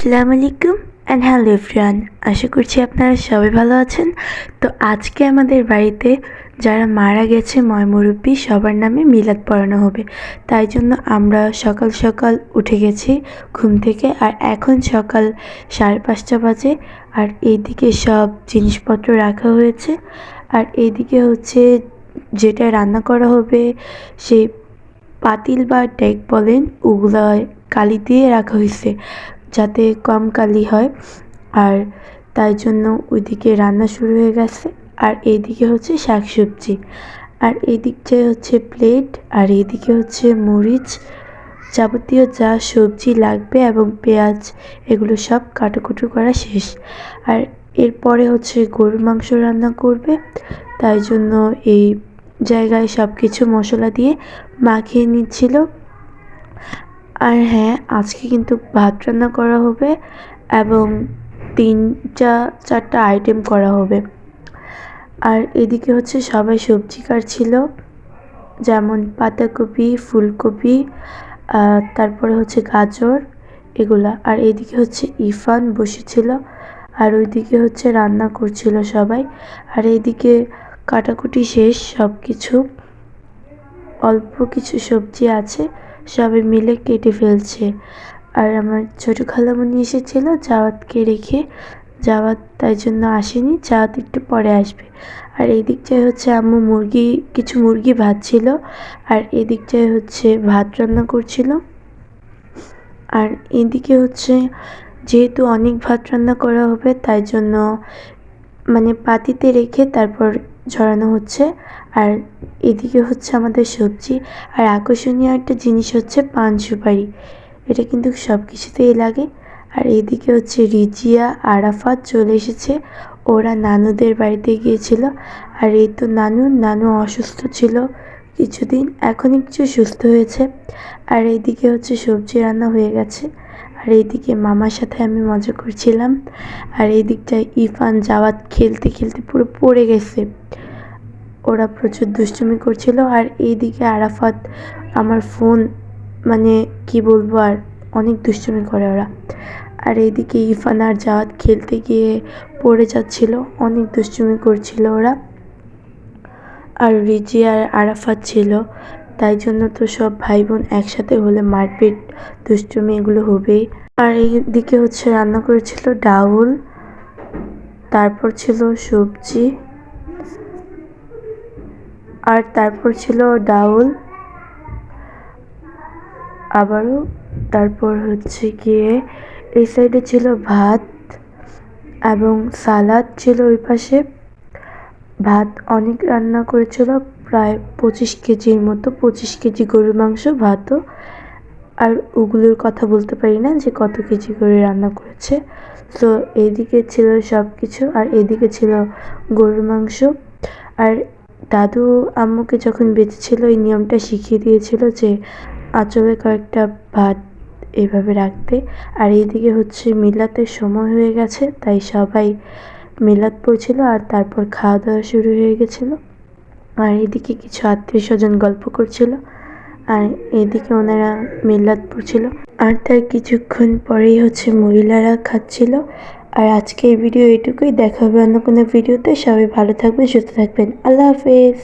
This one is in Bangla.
আসসালামু আলাইকুম অ্যান্ড হ্যালো এভরিওয়ান আশা করছি আপনারা সবাই ভালো আছেন। তো আজকে আমাদের বাড়িতে যারা মারা গেছে ময়মুরব্বী সবার নামে মিলাদ পড়ানো হবে। তাই জন্য আমরা সকাল সকাল উঠে গেছি ঘুম থেকে, আর এখন সকাল সাড়ে পাঁচটা বাজে, আর এইদিকে সব জিনিসপত্র রাখা হয়েছে। আর এইদিকে হচ্ছে যেটা রান্না করা হবে, সেই পাতিল বা ডেক বলেন, ওগুলা কালি দিয়ে রাখা হয়েছে। যাতে কম কালি হয়। আর তাই জন্য ওইদিকে রান্না শুরু হয়ে গেছে। আর এইদিকে হচ্ছে শাক সবজি আর এই দিকটায় হচ্ছে প্লেট আর এইদিকে হচ্ছে মরিচ যাবতীয় যা সবজি লাগবে এবং পেঁয়াজ, এগুলো সব কাটাকুটো করা শেষ। আর এরপরে হচ্ছে গরুর মাংস রান্না করবে। তাই জন্য এই জায়গায় সব কিছু মশলা দিয়ে মাখিয়ে নিচ্ছিল। আর হ্যাঁ আজকে কিন্তু ভাত রান্না করা হবে এবং তিনটা চারটা আইটেম করা হবে। আর এদিকে হচ্ছে সবাই সবজি কাটছিল, যেমন পাতাকপি, ফুলকপি তারপরে হচ্ছে গাজর এগুলা। আর এদিকে হচ্ছে ইফান বসেছিল আর ওইদিকে হচ্ছে রান্না করছিল সবাই। আর এইদিকে কাটাকুটি শেষ সব কিছু অল্প কিছু সবজি আছে। সবাই মিলে কেটে ফেলছে। আর আমার ছোটো খালামণি এসেছিল জাওয়াতকে রেখে। জাওয়াত তাই জন্য আসেনি, জাওয়াত একটু পরে আসবে। আর এই দিকটায় হচ্ছে আম্মু মুরগি, কিছু মুরগি ভাজছিল আর এদিকটায় হচ্ছে ভাত রান্না করছিল। আর এদিকে হচ্ছে যেহেতু অনেক ভাত রান্না করা হবে, তাই জন্য মানে পাতিতে রেখে তারপর ঝরানো হচ্ছে। আর এদিকে হচ্ছে আমাদের সবজি। আর আকর্ষণীয় একটা জিনিস হচ্ছে পান সুপারি। এটা কিন্তু সব কিছুতেই লাগে। আর এদিকে হচ্ছে রিজিয়া, আরাফাত চলে এসেছে। ওরা নানুদের বাড়িতে গিয়েছিল। আর এই তো নানু নানু অসুস্থ ছিল কিছুদিন। এখন একটু সুস্থ হয়েছে। আর এইদিকে হচ্ছে সবজি রান্না হয়ে গেছে। আর এইদিকে মামার সাথে আমি মজা করছিলাম। আর এই দিকটায় ইফান জাওয়াত খেলতে খেলতে পুরো পড়ে গেছে। ওরা প্রচুর দুষ্টুমি করছিল। আর এইদিকে আরাফাত আমার ফোন মানে কি বলব আর, অনেক দুষ্টুমি করে ওরা। আর এইদিকে ইফান আর জাওয়াত খেলতে গিয়ে পড়ে যাচ্ছিল। অনেক দুষ্টুমি করছিল ওরা। আর রিজি আর আরাফাত ছিল। তাই জন্য তো সব ভাই বোন একসাথে হলে মারপিট, দুষ্টুমি এগুলো হবেই। আর এইদিকে হচ্ছে রান্না করেছিল ডাউল, তারপর ছিল সবজি, আর তারপর ছিল ডাউল, আবারও তারপর হচ্ছে গিয়ে এই সাইডে ছিল ভাত এবং সালাদ ছিল ওই পাশে। ভাত অনেক রান্না করেছিল প্রায় পঁচিশ কেজির মতো, পঁচিশ কেজি গরুর মাংস, ভাতও। আর ওগুলোর কথা বলতে পারি না যে কত কেজি করে রান্না করেছে। তো এদিকে ছিল সব কিছু আর এদিকে ছিল গরুর মাংস। আর দাদু আম্মুকে যখন বেঁচে ছিল এই নিয়মটা শিখিয়ে দিয়েছিল যে আঁচলে কয়েকটা ভাত এভাবে রাখতে। আর এইদিকে হচ্ছে মিলাতের সময় হয়ে গেছে, তাই সবাই মিলাদ পড়ছিল আর তারপর খাওয়া দাওয়া শুরু হয়ে গেছিল। আর এদিকে কিছু আত্মীয় স্বজন গল্প করছিল, আর এদিকে ওনারা মিল্লাত পড়ছিল। আর তার কিছুক্ষণ পরেই হচ্ছে মহিলারা খাচ্ছিল। আর আজকে এই ভিডিও এটুকুই দেখা হবে অন্য কোনো ভিডিওতে। সবাই ভালো থাকবেন, সুস্থ থাকবেন। আল্লাহ হাফেজ।